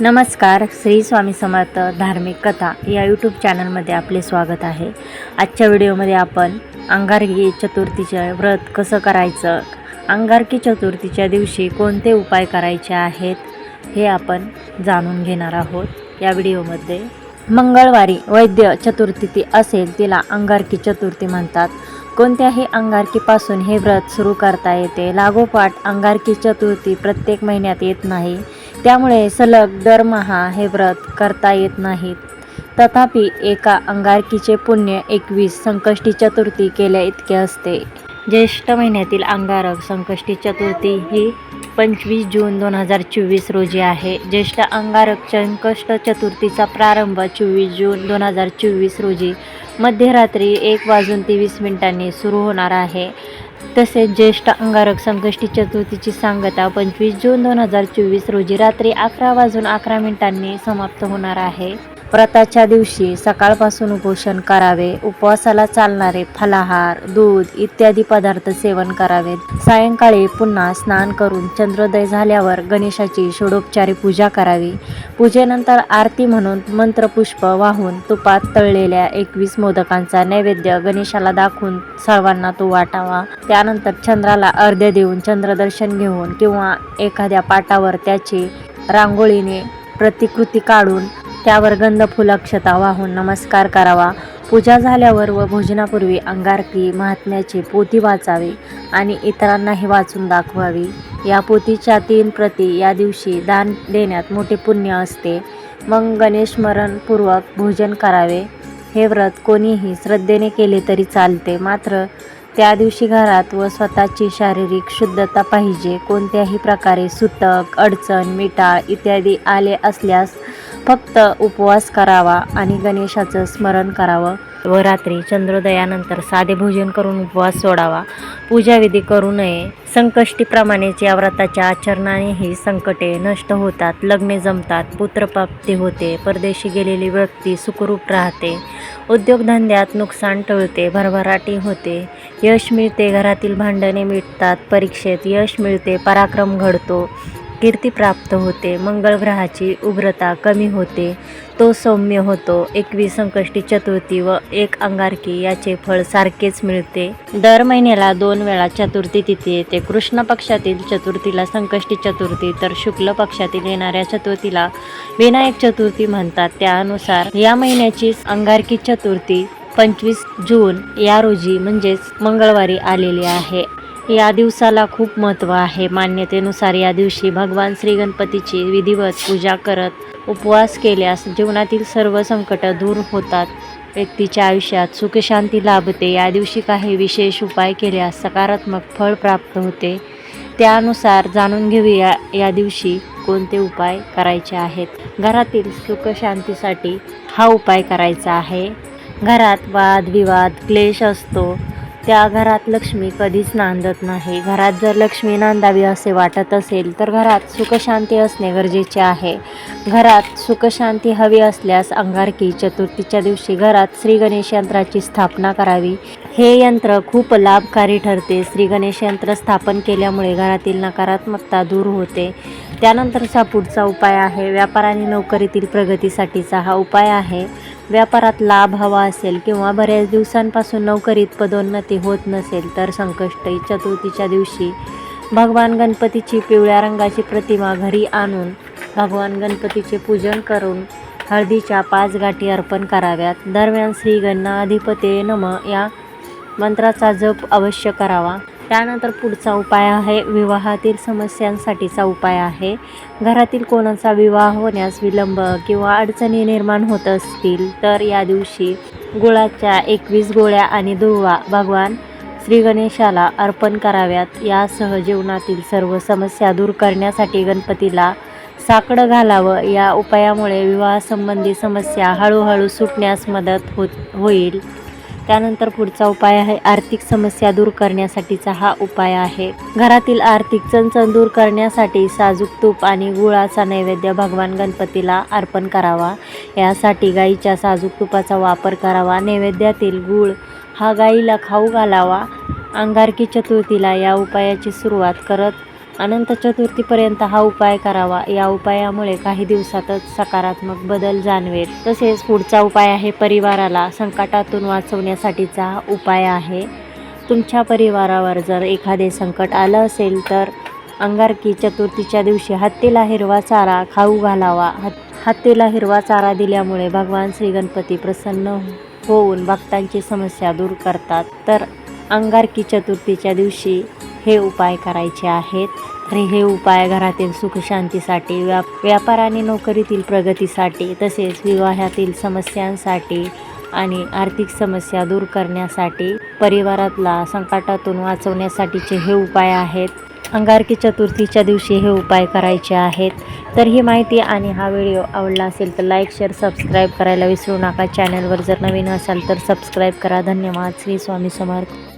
नमस्कार श्री स्वामी समर्थ धार्मिक कथा या यूट्यूब चॅनलमध्ये आपले स्वागत आहे. आजच्या व्हिडिओमध्ये आपण अंगारकी चतुर्थीचे व्रत कसं करायचं अंगारकी चतुर्थीच्या दिवशी कोणते उपाय करायचे आहेत हे आपण जाणून घेणार आहोत. या व्हिडिओमध्ये मंगळवारी वैद्य चतुर्थी असेल तिला अंगारकी चतुर्थी म्हणतात. कोणत्याही अंगारकीपासून हे व्रत सुरू करता येते. लागोपाठ अंगारकी चतुर्थी प्रत्येक महिन्यात येत नाही. त्यामुळे सलग दरमहा हे व्रत करता येत नाहीत. तथापि एका अंगारकीचे पुण्य एकवीस संकष्टी चतुर्थी केल्या इतके असते. ज्येष्ठ महिन्यातील अंगारक संकष्टी चतुर्थी ही पंचवीस जून दोन हजार चोवीस रोजी आहे. ज्येष्ठ अंगारक संकष्ट चतुर्थीचा प्रारंभ चोवीस जून दोन हजार चोवीस रोजी मध्यरात्री एक वाजून तेवीस मिनिटांनी सुरू होणार आहे. तसेच ज्येष्ठ अंगारक संकष्टी चतुर्थीची सांगता पंचवीस जून दोन हजार चोवीस रोजी रात्री अकरा वाजून अकरा मिनिटांनी समाप्त होणार आहे. व्रताच्या दिवशी सकाळपासून उपोषण करावे. उपवासाला चालणारे फलाहार दूध इत्यादी पदार्थ सेवन करावेत. सायंकाळी पुन्हा स्नान करून चंद्रोदय झाल्यावर गणेशाची षोडोपचारी पूजा करावी. पूजेनंतर आरती म्हणून मंत्रपुष्प वाहून तुपात तळलेल्या एकवीस मोदकांचा नैवेद्य गणेशाला दाखवून सर्वांना तो वाटावा. त्यानंतर चंद्राला अर्ध्य देऊन चंद्रदर्शन घेऊन किंवा एखाद्या पाटावर त्याची रांगोळीने प्रतिकृती काढून त्यावर गंध फुलक्षता वाहून नमस्कार करावा. पूजा झाल्यावर व भोजनापूर्वी अंगारकी महात्म्याची पोती वाचावी आणि इतरांनाही वाचून दाखवावी. या पोतीच्या तीन प्रती या दिवशी दान देण्यात मोठे पुण्य असते. मग गणेश स्मरणपूर्वक भोजन करावे. हे व्रत कोणीही श्रद्धेने केले तरी चालते. मात्र त्या दिवशी घरात व स्वतःची शारीरिक शुद्धता पाहिजे. कोणत्याही प्रकारे सुतक अडचण मिटाळ इत्यादी आले असल्यास फक्त उपवास करावा आणि गणेशाचं स्मरण करावं. व रात्री चंद्रोदयानंतर साधे भोजन करून उपवास सोडावा. पूजाविधी करू नये. संकष्टीप्रमाणेच या व्रताच्या आचरणानेही संकटे नष्ट होतात. लग्ने जमतात. पुत्रप्राप्ती होते. परदेशी गेलेली व्यक्ती सुखरूप राहते. उद्योगधंद्यात नुकसान टळते. भरभराटी होते. यश मिळते. घरातील भांडणे मिटतात. परीक्षेत यश मिळते. पराक्रम घडतो. कीर्ती प्राप्त होते. मंगळ ग्रहाची उग्रता कमी होते. तो सौम्य होतो. एकवीस संकष्टी चतुर्थी व एक अंगारकी याचे फळ सारखेच मिळते. दर महिन्याला दोन वेळा चतुर्थी तिथी येते. कृष्ण पक्षातील चतुर्थीला संकष्टी चतुर्थी तर शुक्ल पक्षातील येणाऱ्या चतुर्थीला विनायक चतुर्थी म्हणतात. त्यानुसार या महिन्याची अंगारकी चतुर्थी पंचवीस जून या रोजी म्हणजेच मंगळवारी आलेली आहे. या दिवसाला खूप महत्त्व आहे. मान्यतेनुसार या दिवशी भगवान श्री गणपतीची विधिवत पूजा करत उपवास केल्यास जीवनातील सर्व संकट दूर होतात. व्यक्तीच्या आयुष्यात सुखशांती लाभते. या दिवशी काही विशेष उपाय केल्यास सकारात्मक फळ प्राप्त होते. त्यानुसार जाणून घेऊया या दिवशी कोणते उपाय करायचे आहेत. घरातील सुखशांतीसाठी हा उपाय करायचा आहे. घरात वादविवाद क्लेश असतो. त्या घरात लक्ष्मी कधीच नांदत नाही. घरात जर लक्ष्मी नांदावी असे वाटत असेल तर घरात सुखशांती असणे गरजेचे आहे. घरात सुखशांती हवी असल्यास अंगारकी चतुर्थीच्या दिवशी घरात श्री गणेश यंत्राची स्थापना करावी. हे यंत्र खूप लाभकारी ठरते. श्री गणेश यंत्र स्थापन केल्यामुळे घरातील नकारात्मकता दूर होते. त्यानंतरचा पुढचा उपाय आहे. व्यापार आणि नोकरीतील प्रगतीसाठीचा हा उपाय आहे. व्यापारात लाभ हवा असेल किंवा बऱ्याच दिवसांपासून नोकरीत पदोन्नती होत नसेल तर संकष्टी चतुर्थीच्या दिवशी भगवान गणपतीची पिवळ्या रंगाची प्रतिमा घरी आणून भगवान गणपतीचे पूजन करून हळदीच्या पाच गाठी अर्पण कराव्यात. दरम्यान श्री गणाधिपते नम. या मंत्राचा जप अवश्य करावा. त्यानंतर पुढचा उपाय आहे विवाहातील समस्यांसाठीचा उपाय आहे. घरातील कोणाचा विवाह होण्यास विलंब किंवा अडचणी निर्माण होत असतील तर या दिवशी गुळाच्या एकवीस गोळ्या आणि दुर्वा भगवान श्री गणेशाला अर्पण कराव्यात. यासह जीवनातील सर्व समस्या दूर करण्यासाठी गणपतीला साकडं घालावं. या उपायामुळे विवाहासंबंधी समस्या हळूहळू सुटण्यास मदत होत होईल. त्यानंतर पुढचा उपाय आहे आर्थिक समस्या दूर करण्यासाठीचा हा उपाय आहे. घरातील आर्थिक चणचण दूर करण्यासाठी साजूक तूप आणि गुळाचा नैवेद्य भगवान गणपतीला अर्पण करावा. यासाठी गाईच्या साजूक तुपाचा वापर करावा. नैवेद्यातील गूळ हा गाईला खाऊ घालावा. अंगारकी चतुर्थीला या उपायाची सुरुवात करत अनंत चतुर्थीपर्यंत हा उपाय करावा. या उपायामुळे काही दिवसातच सकारात्मक बदल जाणवेल. तसेच पुढचा उपाय आहे परिवाराला संकटातून वाचवण्यासाठीचा हा उपाय आहे. तुमच्या परिवारावर जर एखादे संकट आलं असेल तर अंगारकी चतुर्थीच्या दिवशी हत्तीला हिरवा चारा खाऊ घालावा. हत्तीला हिरवा चारा दिल्यामुळे भगवान श्री गणपती प्रसन्न होऊन भक्तांची समस्या दूर करतात. तर अंगारकी चतुर्थीच्या दिवशी हे उपाय करायचे आहेत. तर हे उपाय घरातील सुखशांतीसाठी व्या व्यापार आणि नोकरीतील प्रगतीसाठी तसेच विवाहातील समस्यांसाठी आणि आर्थिक समस्या दूर करण्यासाठी परिवारातला संकटातून वाचवण्यासाठीचे हे उपाय आहेत. अंगारकी चतुर्थीच्या दिवशी हे उपाय करायचे आहेत. तर ही माहिती आणि हा व्हिडिओ आवडला असेल तर लाईक शेअर सबस्क्राईब करायला विसरू नका. चॅनलवर जर नवीन असाल तर सबस्क्राईब करा. धन्यवाद. श्री स्वामी समर्थ.